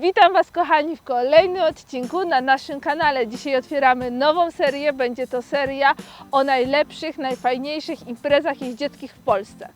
Witam Was kochani w kolejnym odcinku na naszym kanale. Dzisiaj otwieramy nową serię. Będzie to seria o najlepszych, najfajniejszych imprezach jeździeckich w Polsce.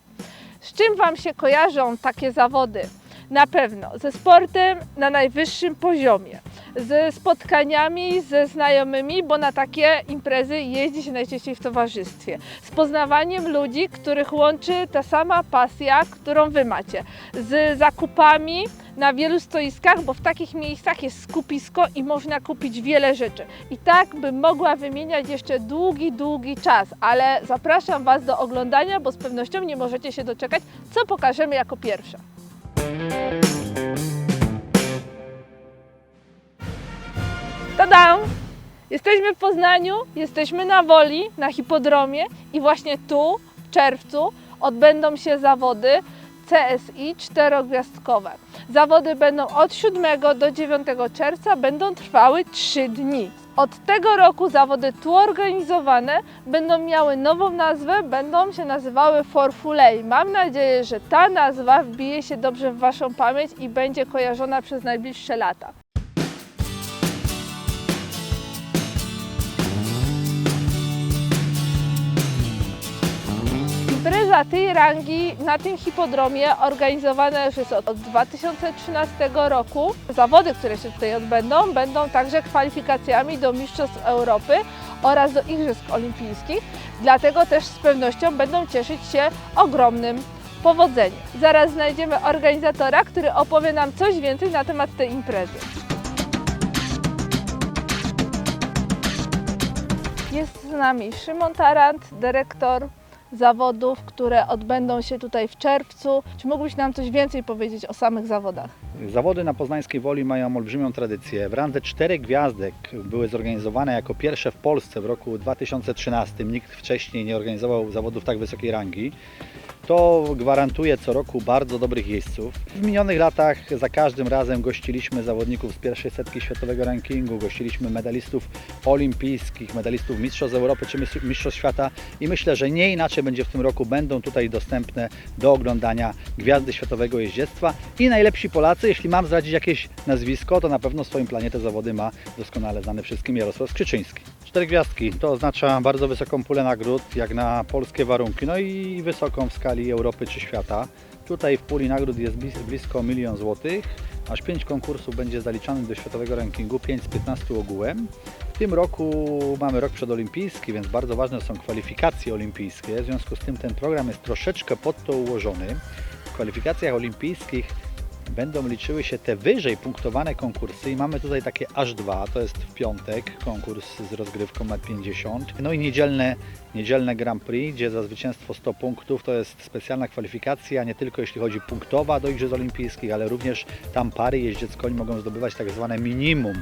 Z czym Wam się kojarzą takie zawody? Na pewno ze sportem na najwyższym poziomie, ze spotkaniami ze znajomymi, bo na takie imprezy jeździ się najczęściej w towarzystwie, z poznawaniem ludzi, których łączy ta sama pasja, którą Wy macie, z zakupami na wielu stoiskach, bo w takich miejscach jest skupisko i można kupić wiele rzeczy. I tak bym mogła wymieniać jeszcze długi, długi czas, ale zapraszam Was do oglądania, bo z pewnością nie możecie się doczekać, co pokażemy jako pierwsze. Tada! Jesteśmy w Poznaniu, jesteśmy na Woli, na hipodromie i właśnie tu w czerwcu odbędą się zawody CSI czterogwiazdkowe. Zawody będą od 7 do 9 czerwca, będą trwały 3 dni. Od tego roku zawody tu organizowane będą miały nową nazwę, będą się nazywały Forfulei. Mam nadzieję, że ta nazwa wbije się dobrze w Waszą pamięć i będzie kojarzona przez najbliższe lata. Impreza tej rangi na tym hipodromie organizowana już jest od 2013 roku. Zawody, które się tutaj odbędą, będą także kwalifikacjami do Mistrzostw Europy oraz do Igrzysk Olimpijskich. Dlatego też z pewnością będą cieszyć się ogromnym powodzeniem. Zaraz znajdziemy organizatora, który opowie nam coś więcej na temat tej imprezy. Jest z nami Szymon Tarant, dyrektor zawodów, które odbędą się tutaj w czerwcu. Czy mógłbyś nam coś więcej powiedzieć o samych zawodach? Zawody na poznańskiej Woli mają olbrzymią tradycję. W randze czterech gwiazdek były zorganizowane jako pierwsze w Polsce w roku 2013. Nikt wcześniej nie organizował zawodów tak wysokiej rangi. To gwarantuje co roku bardzo dobrych jeźdźców. W minionych latach za każdym razem gościliśmy zawodników z pierwszej setki światowego rankingu, gościliśmy medalistów olimpijskich, medalistów Mistrzostw Europy czy Mis- Mistrzostw Świata i myślę, że nie inaczej będzie w tym roku. Będą tutaj dostępne do oglądania gwiazdy światowego jeździectwa i najlepsi Polacy. Jeśli mam zdradzić jakieś nazwisko, to na pewno swoim planie te zawody ma doskonale znany wszystkim Jarosław Skrzyczyński. Cztery gwiazdki to oznacza bardzo wysoką pulę nagród, jak na polskie warunki, no i wysoką w skali Europy czy świata. Tutaj w puli nagród jest blis- blisko milion złotych, aż pięć konkursów będzie zaliczanych do światowego rankingu, 5 z 15 ogółem. W tym roku mamy rok przedolimpijski, więc bardzo ważne są kwalifikacje olimpijskie. W związku z tym ten program jest troszeczkę pod to ułożony. W kwalifikacjach olimpijskich będą liczyły się te wyżej punktowane konkursy i mamy tutaj takie aż dwa, to jest w piątek konkurs z rozgrywką lat 50, no i niedzielne, niedzielne Grand Prix, gdzie za zwycięstwo 100 punktów to jest specjalna kwalifikacja, nie tylko jeśli chodzi punktowa do Igrzysk Olimpijskich, ale również tam pary jeździec koń mogą zdobywać tak zwane minimum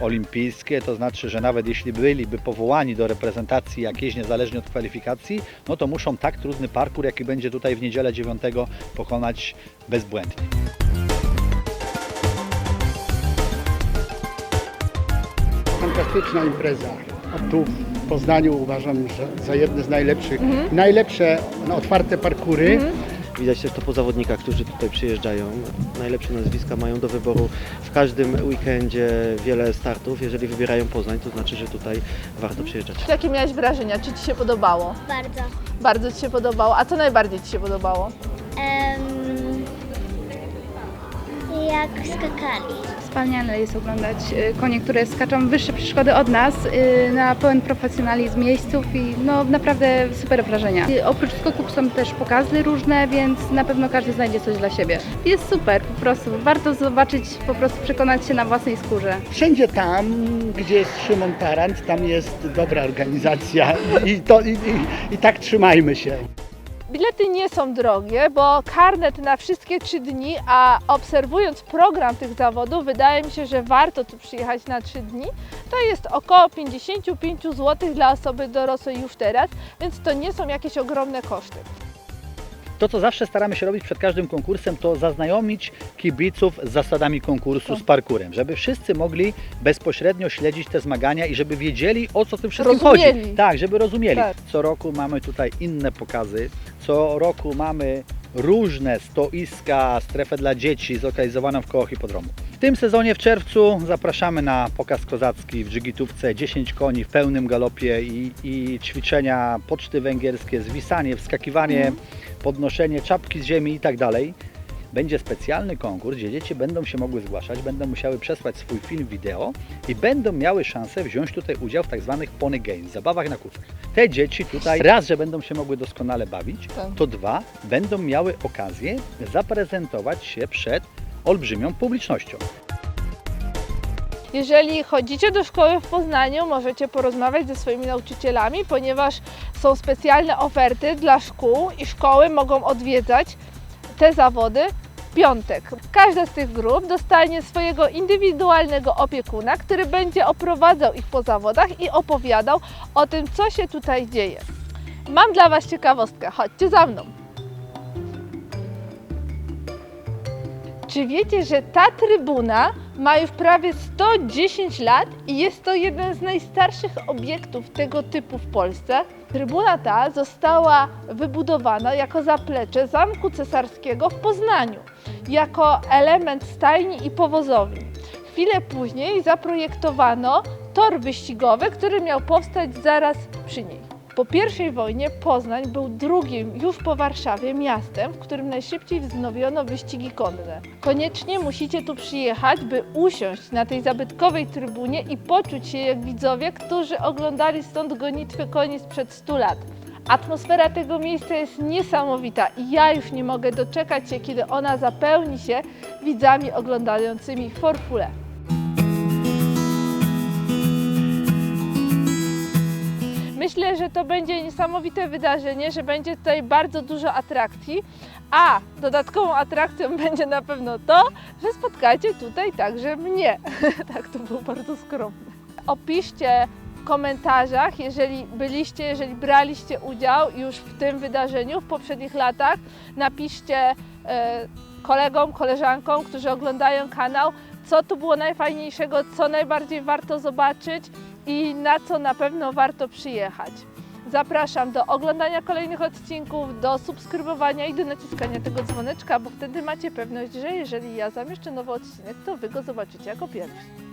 olimpijskie, to znaczy, że nawet jeśli byliby powołani do reprezentacji jakiejś niezależnie od kwalifikacji, no to muszą tak trudny parkour, jaki będzie tutaj w niedzielę 9 pokonać bezbłędnie. Fantastyczna impreza. Tu w Poznaniu uważam, że za jedne z najlepszych, najlepsze no, otwarte parkury. Widać też to po zawodnikach, którzy tutaj przyjeżdżają. Najlepsze nazwiska mają do wyboru w każdym weekendzie wiele startów. Jeżeli wybierają Poznań, to znaczy, że tutaj warto przyjeżdżać. Jakie miałeś wrażenia? Czy Ci się podobało? Bardzo. Bardzo Ci się podobało. A co najbardziej Ci się podobało? Em, jak skakali. Wspaniale jest oglądać y, konie, które skaczą wyższe przeszkody od nas y, na pełen profesjonalizm miejsców i no naprawdę super wrażenia. I Oprócz skoków są też pokazy różne, więc na pewno każdy znajdzie coś dla siebie. Jest super po prostu, warto zobaczyć, po prostu przekonać się na własnej skórze. Wszędzie tam, gdzie jest Szymon Tarant, tam jest dobra organizacja i, to, i, i, i tak trzymajmy się. Bilety nie są drogie, bo karnet na wszystkie trzy dni, a obserwując program tych zawodów, wydaje mi się, że warto tu przyjechać na trzy dni. To jest około 55 zł dla osoby dorosłej już teraz, więc to nie są jakieś ogromne koszty. To, co zawsze staramy się robić przed każdym konkursem, to zaznajomić kibiców z zasadami konkursu, z parkurem, żeby wszyscy mogli bezpośrednio śledzić te zmagania i żeby wiedzieli, o co tym wszystkim Rozumieli. chodzi. Tak, żeby rozumieli. Tak. Co roku mamy tutaj inne pokazy, co roku mamy różne stoiska, strefę dla dzieci zlokalizowaną w koło hipodromu. W tym sezonie w czerwcu zapraszamy na pokaz kozacki w Dżigitówce, 10 koni w pełnym galopie i, i ćwiczenia poczty węgierskie, zwisanie, wskakiwanie, podnoszenie czapki z ziemi i tak dalej. Będzie specjalny konkurs, gdzie dzieci będą się mogły zgłaszać, będą musiały przesłać swój film wideo i będą miały szansę wziąć tutaj udział w tak zwanych pony games, zabawach na kózkach. Te dzieci tutaj raz, że będą się mogły doskonale bawić, Tak. to dwa, będą miały okazję zaprezentować się przed olbrzymią publicznością. Jeżeli chodzicie do szkoły w Poznaniu, możecie porozmawiać ze swoimi nauczycielami, ponieważ są specjalne oferty dla szkół i szkoły mogą odwiedzać te zawody w piątek. Każda z tych grup dostanie swojego indywidualnego opiekuna, który będzie oprowadzał ich po zawodach i opowiadał o tym, co się tutaj dzieje. Mam dla Was ciekawostkę, chodźcie za mną. Czy wiecie, że ta trybuna ma już prawie 110 lat i jest to jeden z najstarszych obiektów tego typu w Polsce? Trybuna ta została wybudowana jako zaplecze Zamku Cesarskiego w Poznaniu, jako element stajni i powozowni. Chwilę później zaprojektowano tor wyścigowy, który miał powstać zaraz przy niej. Po I wojnie Poznań był drugim już po Warszawie miastem, w którym najszybciej wznowiono wyścigi konne. Koniecznie musicie tu przyjechać, by usiąść na tej zabytkowej trybunie i poczuć się jak widzowie, którzy oglądali stąd gonitwy koni sprzed 100 lat. Atmosfera tego miejsca jest niesamowita i ja już nie mogę doczekać się, kiedy ona zapełni się widzami oglądającymi Forfulę. Myślę, że to będzie niesamowite wydarzenie, że będzie tutaj bardzo dużo atrakcji, a dodatkową atrakcją będzie na pewno to, że spotkacie tutaj także mnie. tak, to było bardzo skromne. Opiszcie w komentarzach, jeżeli byliście, jeżeli braliście udział już w tym wydarzeniu w poprzednich latach, napiszcie e, kolegom, koleżankom, którzy oglądają kanał, co tu było najfajniejszego, co najbardziej warto zobaczyć i na co na pewno warto przyjechać. Zapraszam do oglądania kolejnych odcinków, do subskrybowania i do naciskania tego dzwoneczka, bo wtedy macie pewność, że jeżeli ja zamieszczę nowy odcinek, to Wy go zobaczycie jako pierwsi.